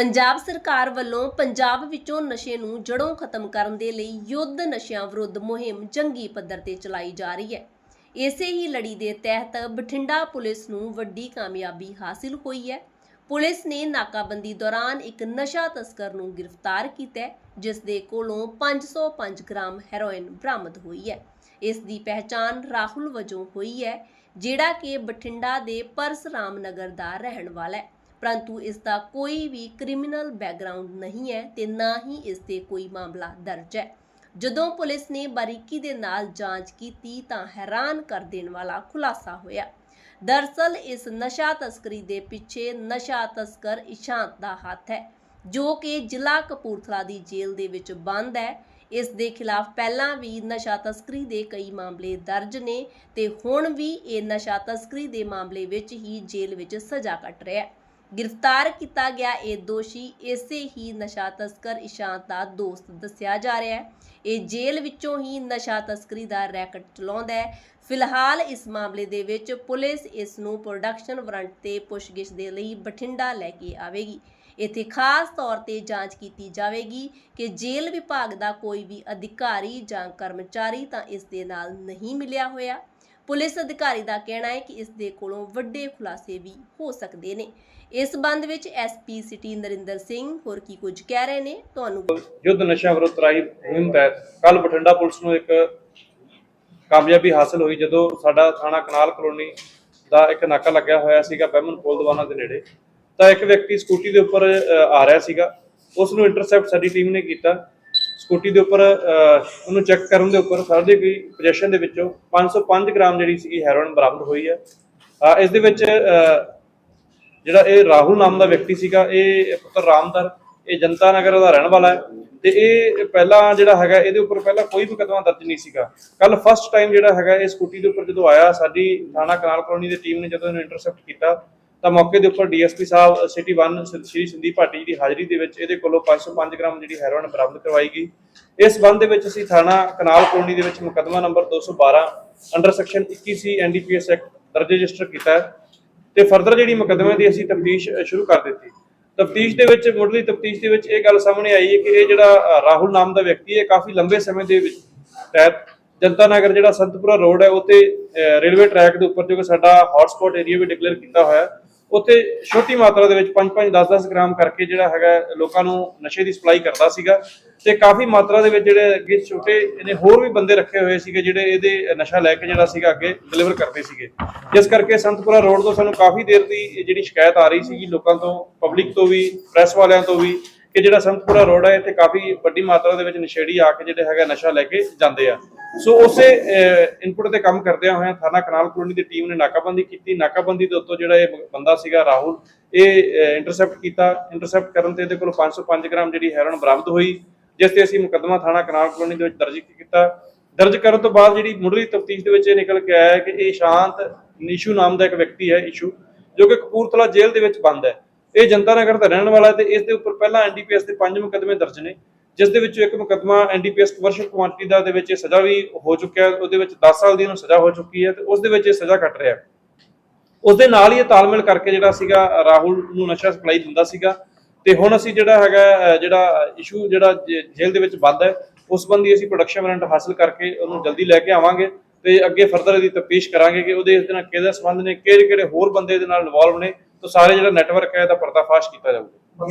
ਪੰਜਾਬ ਸਰਕਾਰ ਵੱਲੋਂ ਪੰਜਾਬ ਵਿੱਚੋਂ ਨਸ਼ੇ ਨੂੰ ਜੜੋਂ ਖਤਮ ਕਰਨ ਦੇ ਲਈ ਯੁੱਧ ਨਸ਼ਿਆਂ ਵਿਰੁੱਧ ਮੁਹਿੰਮ ਜੰਗੀ ਪੱਧਰ ਤੇ ਚਲਾਈ ਜਾ ਰਹੀ ਹੈ। ਇਸੇ ਹੀ ਲੜੀ ਦੇ ਤਹਿਤ ਬਠਿੰਡਾ ਪੁਲਿਸ ਨੂੰ ਵੱਡੀ ਕਾਮਯਾਬੀ ਹਾਸਿਲ ਹੋਈ ਹੈ। ਪੁਲਿਸ ਨੇ ਨਾਕਾਬੰਦੀ ਦੌਰਾਨ ਇੱਕ ਨਸ਼ਾ ਤਸਕਰ ਨੂੰ ਗ੍ਰਿਫਤਾਰ ਕੀਤਾ ਜਿਸ ਦੇ ਕੋਲੋਂ 505 ਗ੍ਰਾਮ ਹੈਰੋਇਨ ਬਰਾਮਦ ਹੋਈ ਹੈ। ਇਸ ਦੀ ਪਹਿਚਾਣ ਰਾਹੁਲ ਵਜੋਂ ਹੋਈ ਹੈ, ਜਿਹੜਾ ਕਿ ਬਠਿੰਡਾ ਦੇ ਪਰਸਰਾਮ ਨਗਰ ਦਾ ਰਹਿਣ ਵਾਲਾ ਹੈ। ਪਰੰਤੂ ਇਸ ਦਾ ਕੋਈ ਵੀ ਕ੍ਰਿਮੀਨਲ ਬੈਕਗ੍ਰਾਉਂਡ ਨਹੀਂ ਹੈ ਤੇ ਨਾ ਹੀ ਇਸ ਤੇ ਕੋਈ ਮਾਮਲਾ ਦਰਜ ਹੈ। ਜਦੋਂ ਪੁਲਿਸ ਨੇ ਬਾਰੀਕੀ ਦੇ ਨਾਲ ਜਾਂਚ ਕੀਤੀ ਤਾਂ ਹੈਰਾਨ ਕਰ ਦੇਣ ਵਾਲਾ ਖੁਲਾਸਾ ਹੋਇਆ। ਦਰਸਲ ਇਸ ਨਸ਼ਾ ਤਸਕਰੀ ਦੇ ਪਿੱਛੇ ਨਸ਼ਾ ਤਸਕਰ ਇਸ਼ਾਂਤ ਦਾ ਹੱਥ ਹੈ, ਜੋ ਕਿ ਜ਼ਿਲ੍ਹਾ ਕਪੂਰਥਲਾ ਦੀ ਜੇਲ੍ਹ ਦੇ ਵਿੱਚ ਬੰਦ ਹੈ। ਇਸ ਦੇ ਖਿਲਾਫ ਪਹਿਲਾਂ ਵੀ ਨਸ਼ਾ ਤਸਕਰੀ ਦੇ ਕਈ ਮਾਮਲੇ ਦਰਜ ਨੇ ਤੇ ਹੁਣ ਵੀ ਇਹ ਨਸ਼ਾ ਤਸਕਰੀ ਦੇ ਮਾਮਲੇ ਵਿੱਚ ਹੀ ਜੇਲ੍ਹ ਵਿੱਚ ਸਜ਼ਾ ਕੱਟ ਰਿਹਾ ਹੈ। ਗ੍ਰਿਫਤਾਰ ਕੀਤਾ ਗਿਆ ਇਹ ਦੋਸ਼ੀ ਇਸੇ ਹੀ ਨਸ਼ਾ ਤਸਕਰ ਇਸ਼ਾਂਤ ਦਾ ਦੋਸਤ ਦੱਸਿਆ ਜਾ ਰਿਹਾ ਹੈ। ਇਹ ਜੇਲ੍ਹ ਵਿੱਚੋਂ ਹੀ ਨਸ਼ਾ ਤਸਕਰੀ ਦਾ ਰੈਕਟ ਚਲਾਉਂਦਾ ਹੈ। ਫਿਲਹਾਲ ਇਸ ਮਾਮਲੇ ਦੇ ਵਿੱਚ ਪੁਲਿਸ ਇਸ ਨੂੰ ਪ੍ਰੋਡਕਸ਼ਨ ਵਾਰੰਟ ਤੇ ਪੁੱਛਗਿੱਛ ਦੇ ਲਈ ਬਠਿੰਡਾ ਲੈ ਕੇ ਆਵੇਗੀ। ਇੱਥੇ ਖਾਸ ਤੌਰ ਤੇ ਜਾਂਚ ਕੀਤੀ ਜਾਵੇਗੀ ਕਿ ਜੇਲ੍ਹ ਵਿਭਾਗ ਦਾ ਕੋਈ ਵੀ ਅਧਿਕਾਰੀ ਜਾਂ ਕਰਮਚਾਰੀ ਤਾਂ ਇਸ ਦੇ ਨਾਲ ਨਹੀਂ ਮਿਲਿਆ ਹੋਇਆ। ਪੁਲਿਸ ਅਧਿਕਾਰੀ ਦਾ ਕਹਿਣਾ ਹੈ ਕਿ ਇਸ ਦੇ ਕੋਲੋਂ ਵੱਡੇ ਖੁਲਾਸੇ ਵੀ ਹੋ ਸਕਦੇ ਨੇ। ਇਸ ਸੰਬੰਧ ਵਿੱਚ ਐਸਪੀ ਸਿਟੀ ਨਰਿੰਦਰ ਸਿੰਘ ਹੋਰ ਕੀ ਕੁਝ ਕਹਿ ਰਹੇ ਨੇ, ਤੁਹਾਨੂੰ ਯੁੱਧ ਨਸ਼ਾ ਵਿਰੁੱਧ ਰਾਈ ਮੁਹਿੰਮ ਤਹਿਤ ਕੱਲ ਬਠਿੰਡਾ ਪੁਲਿਸ ਨੂੰ ਇੱਕ ਕਾਮਯਾਬੀ ਹਾਸਲ ਹੋਈ, ਜਦੋਂ ਸਾਡਾ ਥਾਣਾ ਕਨਾਲ ਕਲੋਨੀ ਦਾ ਇੱਕ ਨਾਕਾ ਲੱਗਿਆ ਹੋਇਆ ਸੀਗਾ ਬਹਿਮਨ ਪੁਲ ਦਵਾਨਾ ਦੇ ਨੇੜੇ। ਤਾਂ ਇੱਕ ਵਿਅਕਤੀ ਸਕੂਟੀ ਦੇ ਉੱਪਰ ਆ ਰਿਹਾ ਸੀਗਾ। ਉਸ ਨੂੰ ਇੰਟਰਸੈਪਟ ਸਾਡੀ ਟੀਮ ਨੇ ਕੀਤਾ। ਸਕੂਟੀ ਦੇ ਉੱਪਰ ਉਹਨੂੰ ਚੈੱਕ ਕਰਨ ਦੇ ਉੱਪਰ ਸਾਡੇ ਕੋਈ ਪੋਜੀਸ਼ਨ ਦੇ ਵਿੱਚੋਂ 505 ਗ੍ਰਾਮ ਜਿਹੜੀ ਸੀਗੀ ਹੈਰੋਇਨ ਬਰਾਮਦ ਹੋਈ ਹੈ। ਇਸ ਦੇ ਵਿੱਚ ਜਿਹੜਾ ਇਹ ਰਾਹੁਲ ਨਾਮ ਦਾ ਵਿਅਕਤੀ ਸੀਗਾ, ਇਹ ਪੁੱਤਰ ਰਾਮਦਰ ਇਹ ਜਨਤਾ ਨਗਰ ਦਾ ਰਹਿਣ ਵਾਲਾ ਹੈ ਤੇ ਇਹ ਪਹਿਲਾਂ ਜਿਹੜਾ ਹੈਗਾ, ਇਹਦੇ ਉੱਪਰ ਪਹਿਲਾਂ ਕੋਈ ਵੀ ਕਦਮਾਂ ਦਰਜ ਨਹੀਂ ਸੀਗਾ। ਕੱਲ ਫਸਟ ਟਾਈਮ ਜਿਹੜਾ ਹੈਗਾ, ਇਹ ਸਕੂਟੀ ਦੇ ਉੱਪਰ ਜਦੋਂ ਆਇਆ, ਸਾਡੀ ਥਾਣਾ ਕਨਾਲ ਕਲੋਨੀ ਦੀ ਟੀਮ ਨੇ ਜਦੋਂ ਇਹਨੂੰ ਇੰਟਰਸੈਪਟ ਕੀਤਾ ਤਾਂ ਮੌਕੇ ਦੇ ਉੱਪਰ ਡੀਐਸਪੀ ਸਾਹਿਬ, ਸਿਟੀ 1 ਸ਼੍ਰੀ ਸੰਦੀਪ ਭਾਟੀ ਦੀ ਹਾਜ਼ਰੀ ਦੇ ਵਿੱਚ ਇਹਦੇ ਕੋਲੋਂ 505 ਗ੍ਰਾਮ ਜਿਹੜੀ ਹੈਰੋਇਨ ਬਰਾਮਦ ਕਰਵਾਈ ਗਈ। ਇਸ ਸੰਬੰਧ ਦੇ ਵਿੱਚ ਅਸੀਂ ਥਾਣਾ ਕਨਾਲ ਕਲੋਨੀ ਦੇ ਵਿੱਚ ਮੁਕੱਦਮਾ number 212 under section 21 C NDPS act ਦਰਜ ਰਜਿਸਟਰ ਕੀਤਾ ਹੈ ਤੇ ਫਰਦਰ ਜਿਹੜੀ ਮੁਕੱਦਮੇ ਦੀ ਅਸੀਂ ਤਫਤੀਸ਼ ਸ਼ੁਰੂ ਕਰ ਦਿੱਤੀ। ਤਫਤੀਸ਼ ਦੇ ਵਿੱਚ, ਮੁੱਢਲੀ ਤਫਤੀਸ਼ ਦੇ ਵਿੱਚ ਇਹ ਗੱਲ ਸਾਹਮਣੇ ਆਈ ਹੈ ਕਿ ਇਹ ਜਿਹੜਾ ਰਾਹੁਲ ਨਾਮ ਦਾ ਵਿਅਕਤੀ ਹੈ ਕਾਫੀ ਲੰਬੇ ਸਮੇਂ ਦੇ ਵਿੱਚ ਤਹਿਤ ਜਨਤਾ ਨਗਰ ਜਿਹੜਾ ਸੰਤਪੁਰਾ ਰੋਡ ਹੈ ਉੱਤੇ ਰੇਲਵੇ ਟਰੈਕ ਦੇ ਉੱਪਰ, ਜੋ ਕਿ ਸਾਡਾ ਹੌਟਸਪੌਟ ਏਰੀਆ ਵੀ ਡਿਕਲੇਅਰ ਕੀਤਾ ਹੋਇਆ ਉੱਥੇ ਛੋਟੀ ਮਾਤਰਾ ਦੇ ਵਿੱਚ 5-5 10-10 ਗ੍ਰਾਮ ਕਰਕੇ ਜਿਹੜਾ ਹੈਗਾ ਲੋਕਾਂ ਨੂੰ ਨਸ਼ੇ ਦੀ ਸਪਲਾਈ ਕਰਦਾ ਸੀਗਾ ਤੇ ਕਾਫੀ ਮਾਤਰਾ ਦੇ ਵਿੱਚ ਜਿਹੜੇ ਅੱਗੇ ਛੋਟੇ ਇਹਨੇ ਹੋਰ ਵੀ ਬੰਦੇ ਰੱਖੇ ਹੋਏ ਸੀਗੇ ਜਿਹੜੇ ਇਹਦੇ ਨਸ਼ਾ ਲੈ ਕੇ ਜਿਹੜਾ ਸੀਗਾ ਅੱਗੇ ਡਿਲੀਵਰ ਕਰਦੇ ਸੀਗੇ। ਜਿਸ ਕਰਕੇ ਸੰਤਪੁਰਾ ਰੋਡ ਤੋਂ ਸਾਨੂੰ ਕਾਫੀ ਦੇਰ ਦੀ ਇਹ ਜਿਹੜੀ ਸ਼ਿਕਾਇਤ ਆ ਰਹੀ ਸੀਗੀ ਲੋਕਾਂ ਤੋਂ ਪਬਲਿਕ ਤੋਂ ਵੀ ਪ੍ਰੈਸ ਵਾਲਿਆਂ ਤੋਂ ਵੀ ਕਿ ਜਿਹੜਾ ਸੰਤਪੁਰਾ ਰੋਡ ਹੈ, ਇੱਥੇ ਕਾਫੀ ਵੱਡੀ ਮਾਤਰਾ ਦੇ ਵਿੱਚ ਨਸ਼ੇੜੀ ਆ ਕੇ ਜਿਹੜੇ ਹੈਗਾ ਨਸ਼ਾ ਲੈ ਕੇ ਜਾਂਦੇ ਆ। ਸੋ ਉਸੇ ਇਨਪੁਟ ਤੇ ਕੰਮ ਕਰਦਿਆਂ ਹੋਇਆਂ ਥਾਣਾ ਕਨਾਲ ਕਲੋਨੀ ਦੀ ਟੀਮ ਨੇ ਨਾਕਾਬੰਦੀ ਕੀਤੀ। ਨਾਕਾਬੰਦੀ ਦੇ ਉੱਤੋਂ ਜਿਹੜਾ ਇਹ ਬੰਦਾ ਸੀਗਾ ਰਾਹੁਲ, ਇਹ ਇੰਟਰਸੈਪਟ ਕੀਤਾ। ਇੰਟਰਸੈਪਟ ਕਰਨ ਤੇ ਇਹਦੇ ਕੋਲ 505 ਗ੍ਰਾਮ ਜਿਹੜੀ ਹੈਰੋਇਨ ਬਰਾਮਦ ਹੋਈ, ਜਿਸ ਤੇ ਅਸੀਂ ਮੁਕੱਦਮਾ ਥਾਣਾ ਕਨਾਲ ਕਲੋਨੀ ਦੇ ਵਿੱਚ ਦਰਜ ਕੀਤਾ। ਦਰਜ ਕਰਨ ਤੋਂ ਬਾਅਦ ਜਿਹੜੀ ਮੁੱਢਲੀ ਤਫਤੀਸ਼ ਦੇ ਵਿੱਚ ਇਹ ਨਿਕਲ ਕੇ ਆਇਆ ਕਿ ਇਹ ਸ਼ਾਂਤ ਨਿਸ਼ੂ ਨਾਮ ਦਾ ਇੱਕ ਵਿਅਕਤੀ ਹੈ, ਇਸ਼ੂ, ਜੋ ਕਿ ਕਪੂਰਥਲਾ ਜੇਲ੍ਹ ਦੇ ਵਿੱਚ ਬੰਦ ਹੈ। ਇਹ ਜਨਤਾ ਨਗਰ ਦਾ ਰਹਿਣ ਵਾਲਾ ਹੈ ਤੇ ਇਸ ਦੇ ਉੱਪਰ ਪਹਿਲਾਂ ਐਨਡੀਪੀਐਸ ਦੇ ਪੰਜ ਮੁਕੱਦਮੇ ਦਰਜ ਨੇ, ਜਿਸ ਦੇ ਵਿੱਚੋਂ ਇੱਕ ਮੁਕੱਦਮਾ ਐਨਡੀਪੀਐਸ ਕਮਰਸ਼ੀਅਲ ਕੁਆਂਟੀਟੀ ਦਾ ਦੇ ਵਿੱਚ ਸਜ਼ਾ ਵੀ ਹੋ ਚੁੱਕਿਆ ਉਹਦੇ ਵਿੱਚ 10 ਸਾਲ ਦੀ ਇਹਨੂੰ ਸਜ਼ਾ ਹੋ ਚੁੱਕੀ ਹੈ ਤੇ ਉਸ ਦੇ ਵਿੱਚ ਇਹ ਸਜ਼ਾ ਕੱਟ ਰਿਹਾ ਹੈ। ਉਸ ਦੇ ਨਾਲ ਹੀ ਇਹ ਤਾਲਮੇਲ ਕਰਕੇ ਜਿਹੜਾ ਸੀਗਾ, ਰਾਹੁਲ ਨੂੰ ਨਸ਼ਾ ਸਪਲਾਈ ਦਿੰਦਾ ਸੀਗਾ ਤੇ ਹੁਣ ਅਸੀਂ ਜਿਹੜਾ ਹੈਗਾ ਜਿਹੜਾ ਇਸ਼ੂ ਜਿਹੜਾ ਜੇਲ੍ਹ ਦੇ ਵਿੱਚ ਬੰਦ ਹੈ, ਉਸ ਸੰਬੰਧੀ ਅਸੀਂ ਪ੍ਰੋਡਕਸ਼ਨ ਵਾਰੰਟ ਹਾਸਲ ਕਰਕੇ ਉਹਨੂੰ ਜਲਦੀ ਲੈ ਕੇ ਆਵਾਂਗੇ ਤੇ ਅੱਗੇ ਫਰਦਰ ਇਹਦੀ ਤਫਤੀਸ਼ ਕਰਾਂਗੇ ਕਿ ਉਹਦੇ ਇਸ ਦੇ ਨਾਲ ਕਿਹਦੇ ਸੰਬੰਧ ਨੇ ਕਿਹੜੇ ਕਿਹੜੇ ਹੋਰ ਬੰਦੇ ਇਹਦੇ ਨਾਲ ਇਨਵੋਲਵ ਨੇ ਤਾਂ ਸਾਰੇ ਜਿਹੜਾ ਨੈਟਵਰਕ ਹੈ ਇਹਦਾ ਪਰਦਾਫਾਸ਼ ਕੀਤਾ ਜਾਊਗਾ।